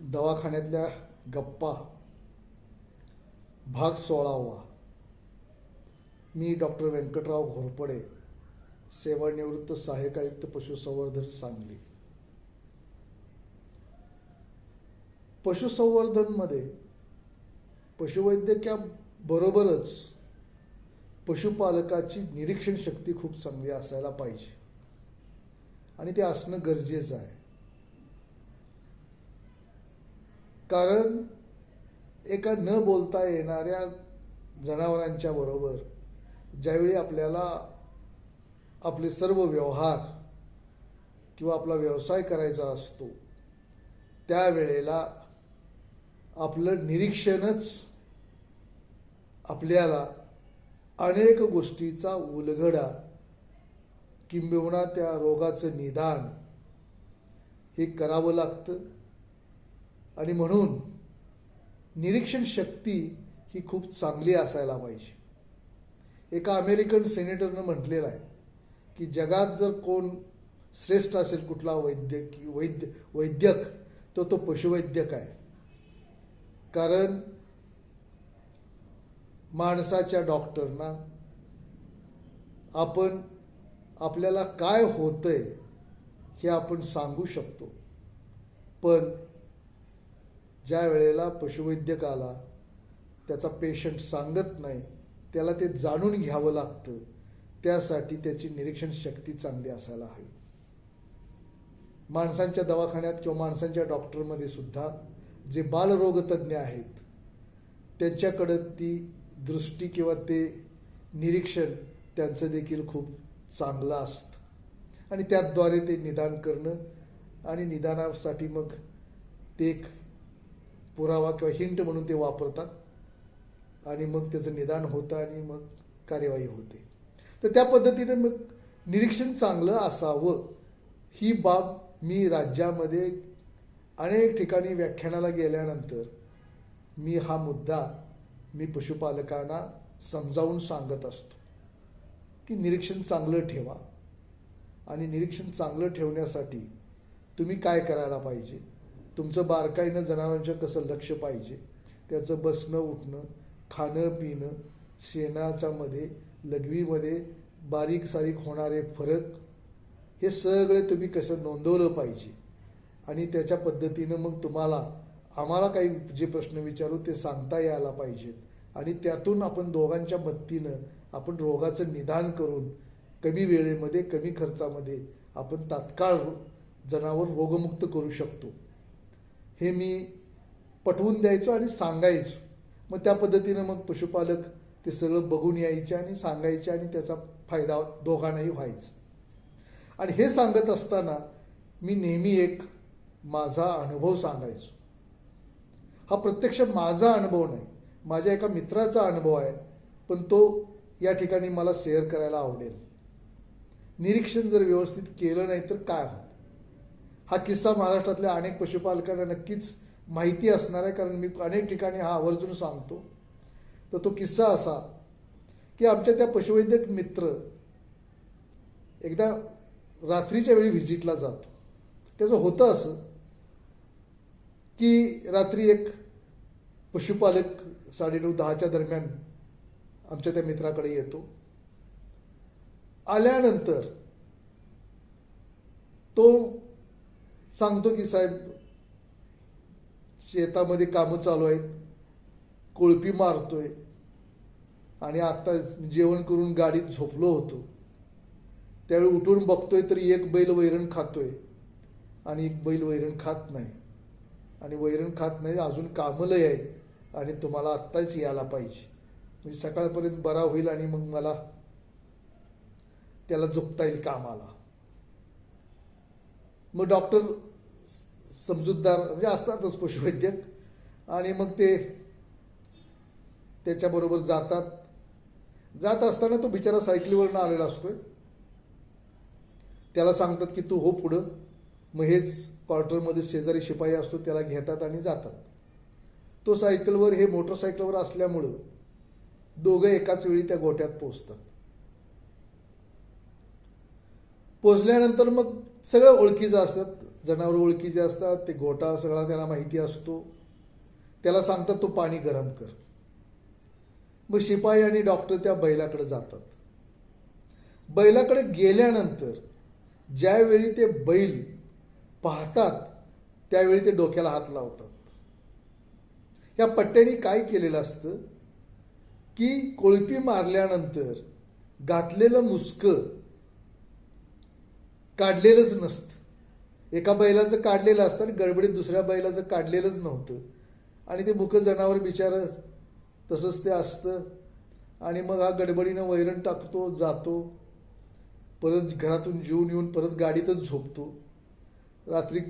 दवाखान्यातल्या गप्पा. भाग सोळावा. मी डॉक्टर व्यंकटराव घोरपडे सेवानिवृत्त सहाय्यक आयुक्त पशुसंवर्धन सांगली. पशुसंवर्धनमध्ये पशुवैद्यकाबरोबरच पशुपालकाची निरीक्षण शक्ती खूप चांगली असायला पाहिजे. आणि ते असणं गरजेचं आहे. कारण एका न बोलता येणाऱ्या जनावरांच्या बरोबर ज्यावेळी आपल्याला आपले सर्व व्यवहार किंवा आपला व्यवसाय करायचा असतो त्यावेळेला आपलं निरीक्षणच आपल्याला अनेक गोष्टीचा उलगडा किंबहुना त्या रोगाचं निदान हे करावं लागतं. आणि म्हणून निरीक्षण शक्ती ही खूप चांगली असायला पाहिजे. एका अमेरिकन सेनेटरनं म्हटलेलं आहे की जगात जर कोण श्रेष्ठ असेल कुठला वैद्यक वैद्य वैद्यक तर तो पशुवैद्यक आहे. कारण माणसाच्या डॉक्टरना आपण आपल्याला काय होतंय हे आपण सांगू शकतो. पण ज्या वेळेला पशुवैद्यक आला त्याचा पेशंट सांगत नाही त्याला ते जाणून घ्यावं लागतं त्यासाठी त्याची निरीक्षण शक्ती चांगली असायला हवी. माणसांच्या दवाखान्यात किंवा माणसांच्या डॉक्टरमध्ये सुद्धा जे बालरोगतज्ञ आहेत त्यांच्याकडं ती दृष्टी किंवा ते निरीक्षण त्यांचं देखील खूप चांगलं असतं. आणि त्याद्वारे ते निदान करणं आणि निदानासाठी मग ते एक पुरावा किंवा हिंट म्हणून ते वापरतात. आणि मग त्याचं निदान होतं आणि मग कार्यवाही होते. तर त्या पद्धतीने मग निरीक्षण चांगलं असावं. ही बाब मी राज्यामध्ये अनेक ठिकाणी व्याख्यानाला गेल्यानंतर मी हा मुद्दा मी पशुपालकांना समजावून सांगत असतो. की निरीक्षण चांगलं ठेवा. आणि निरीक्षण चांगलं ठेवण्यासाठी तुम्ही काय करायला पाहिजे? तुमचं बारकाईनं जनावरांच्या कसं लक्ष पाहिजे? त्याचं बसणं उठणं खाणं पिणं शेणाच्या मध्ये लघवीमध्ये बारीक सारीक होणारे फरक हे सगळे तुम्ही कसं नोंदवलं पाहिजे? आणि त्याच्या पद्धतीनं मग तुम्हाला आम्हाला काही जे प्रश्न विचारू ते सांगता यायला पाहिजेत. आणि त्यातून आपण दोघांच्या मदतीनं आपण रोगाचं निदान करून कमी वेळेमध्ये कमी खर्चामध्ये आपण तात्काळ जनावर रोगमुक्त करू शकतो. हे मी पटवून द्यायचो आणि सांगायचो. मग त्या पद्धतीनं मग पशुपालक ते सगळं बघून यायचे आणि सांगायचे आणि त्याचा फायदा दोघांनाही व्हायचा. आणि हे सांगत असताना मी नेहमी एक माझा अनुभव सांगायचो. हा प्रत्यक्ष माझा अनुभव नाही माझ्या एका मित्राचा अनुभव आहे पण तो या ठिकाणी मला शेअर करायला आवडेल. निरीक्षण जर व्यवस्थित केलं नाही तर काय होतं? हा किस्सा महाराष्ट्रातल्या अनेक पशुपालकांना नक्कीच माहिती असणार आहे कारण मी अनेक ठिकाणी हा आवर्जून सांगतो. तर तो किस्सा असा की आमच्या त्या पशुवैद्यक मित्र एकदा रात्रीच्या वेळी व्हिजिटला जातो. त्याचं होतं असं की रात्री एक पशुपालक साडेनऊ दहाच्या दरम्यान आमच्या त्या मित्राकडे येतो. आल्यानंतर तो सांगतो की साहेब शेतामध्ये कामं चालू आहेत कोळपी मारतोय. आणि आत्ता जेवण करून गाडीत झोपलो होतो. त्यावेळी उठून बघतोय तर एक बैल वैरण खातोय आणि एक बैल वैरण खात नाही. आणि वैरण खात नाही अजून कामं लय आहेत आणि तुम्हाला आत्ताच यायला पाहिजे. म्हणजे सकाळपर्यंत बरा होईल आणि मग मला त्याला झोपता येईल कामाला. मग डॉक्टर समजूतदार म्हणजे असतातच पशुवैद्यक. आणि मग ते त्याच्याबरोबर जातात. जात असताना तो बिचारा सायकलीवरनं आलेला असतोय. त्याला सांगतात की तू हो पुढं. मग हेच क्वार्टरमध्ये शेजारी शिपाई असतो त्याला घेतात आणि जातात. तो सायकलवर हे मोटरसायकलवर असल्यामुळं दोघं एकाच वेळी त्या गोट्यात पोचतात पोचल्यानंतर मग सगळं ओळखीचं असतात. जनावर ओळखीचे असतात ते गोटा सगळा त्याला माहिती असतो. त्याला सांगतात तो पाणी गरम कर. मग शिपाई आणि डॉक्टर त्या बैलाकडे जातात. बैलाकडे गेल्यानंतर ज्यावेळी ते बैल पाहतात त्यावेळी ते डोक्याला हात लावतात. या पट्ट्याने काय केलेलं असतं? की कोळपी मारल्यानंतर घातलेलं मुस्क काढलेलंच नसतं. एका बैलाचं काढलेलं असतं आणि गडबडीत दुसऱ्या बैलाचं काढलेलंच नव्हतं. आणि ते मुकं जनावर बिचारं तसंच ते असतं. आणि मग हा गडबडीनं वैरण टाकतो जातो. परत घरातून जेवून येऊन परत गाडीतच झोपतो. रात्री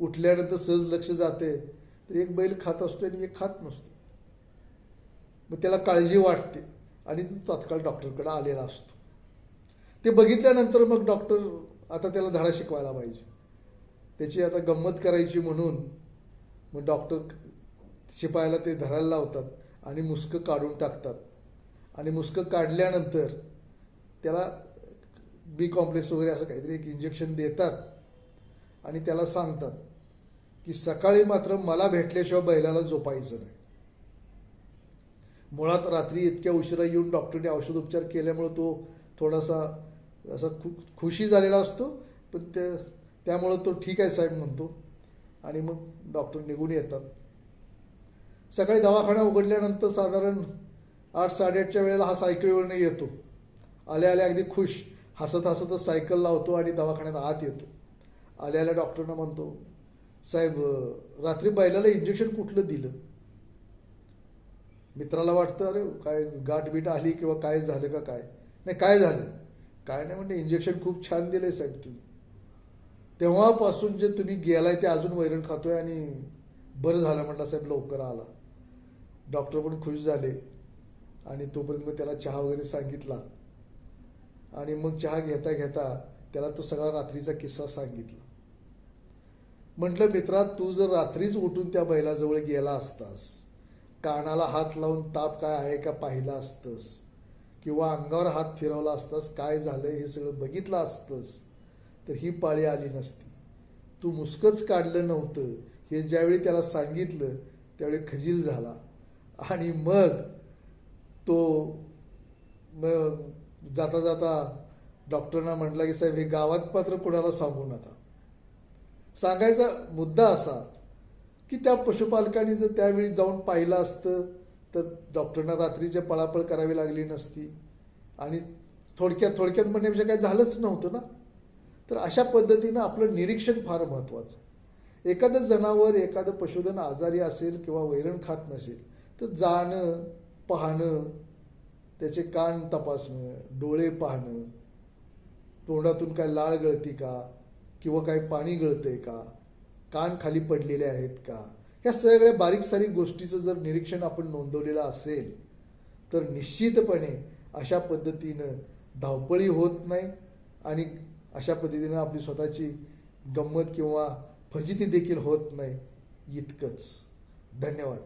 उठल्यानंतर सहज लक्ष जाते. तर एक बैल खात असतो आणि एक खात नसतो. मग त्याला काळजी वाटते. आणि तो तात्काळ डॉक्टरकडे आलेला असतो. ते बघितल्यानंतर मग डॉक्टर आता त्याला धडा शिकवायला पाहिजे. त्याची आता गंमत करायची म्हणून मग डॉक्टर शिपायाला ते धरायला लावतात आणि मुस्कं काढून टाकतात. आणि मुस्कं काढल्यानंतर त्याला बी कॉम्प्लेक्स वगैरे असं काहीतरी एक इंजेक्शन देतात आणि त्याला सांगतात की सकाळी मात्र मला भेटल्याशिवाय बैलाला झोपायचं नाही. मुळात रात्री इतक्या उशिरा येऊन डॉक्टरने औषधोपचार केल्यामुळे तो थोडासा असा खु खुशी झालेला असतो पण ते त्यामुळं तो ठीक आहे साहेब म्हणतो. आणि मग डॉक्टर निघून येतात. सकाळी दवाखाना उघडल्यानंतर साधारण आठ साडेआठच्या वेळेला हा सायकलीवरनं येतो. आल्या आल्या अगदी खुश. हसत हसतच सायकल लावतो आणि दवाखान्यात आत येतो. आल्या आल्या डॉक्टरनं म्हणतो साहेब रात्री बैलाला इंजेक्शन कुठलं दिलं? मित्राला वाटतं अरे काय गाठ बीट आली किंवा काय झालं का काय? नाही काय झालं? काय नाही म्हणजे इंजेक्शन खूप छान दिलंय साहेब तुम्ही. तेव्हापासून जे तुम्ही गेलाय ते अजून वैरण खातोय आणि बरं झालं म्हटलं साहेब लवकर आला. डॉक्टर पण खुश झाले आणि तोपर्यंत मग त्याला चहा वगैरे सांगितला. आणि मग चहा घेता घेता त्याला तो सगळा रात्रीचा किस्सा सांगितला. म्हटलं मित्रा तू जर रात्रीच उठून त्या बैलाजवळ गेला असतास कानाला हात लावून ताप काय आहे का पाहिला असतंस किंवा अंगावर हात फिरवला असतास काय झालं हे सगळं बघितलं असतंस तर ही पाळी आली नसती. तू मुसकच काढलं नव्हतं. हे ज्यावेळी त्याला सांगितलं त्यावेळी खजील झाला. आणि मग तो मग जाता जाता डॉक्टरना म्हटलं की साहेब हे गावात मात्र कोणाला सांगू नका. सांगायचा मुद्दा असा की त्या पशुपालकांनी जर त्यावेळी जाऊन पाहिलं असतं तर डॉक्टरना रात्रीचे पळापळ करावी लागली नसती. आणि थोडक्यात थोडक्यात म्हणण्यापेक्षा काही झालंच नव्हतं ना? तर अशा पद्धतीनं आपलं निरीक्षण फार महत्त्वाचं एखादं जनावर एखादं पशुधन आजारी असेल किंवा वैरण खात नसेल तर जाणं पाहणं त्याचे कान तपासणं डोळे पाहणं तोंडातून काय लाळ गळती का किंवा काय पाणी गळतंय का कान खाली पडलेले आहेत का ह्या सगळ्या बारीक सारीक गोष्टीचं जर निरीक्षण आपण नोंदवलेलं असेल तर निश्चितपणे अशा पद्धतीनं धावपळी होत नाही आणि अशा पद्धतीनं आपली स्वतःची गंमत किंवा फजिती देखील होत नाही. इतकंच. धन्यवाद.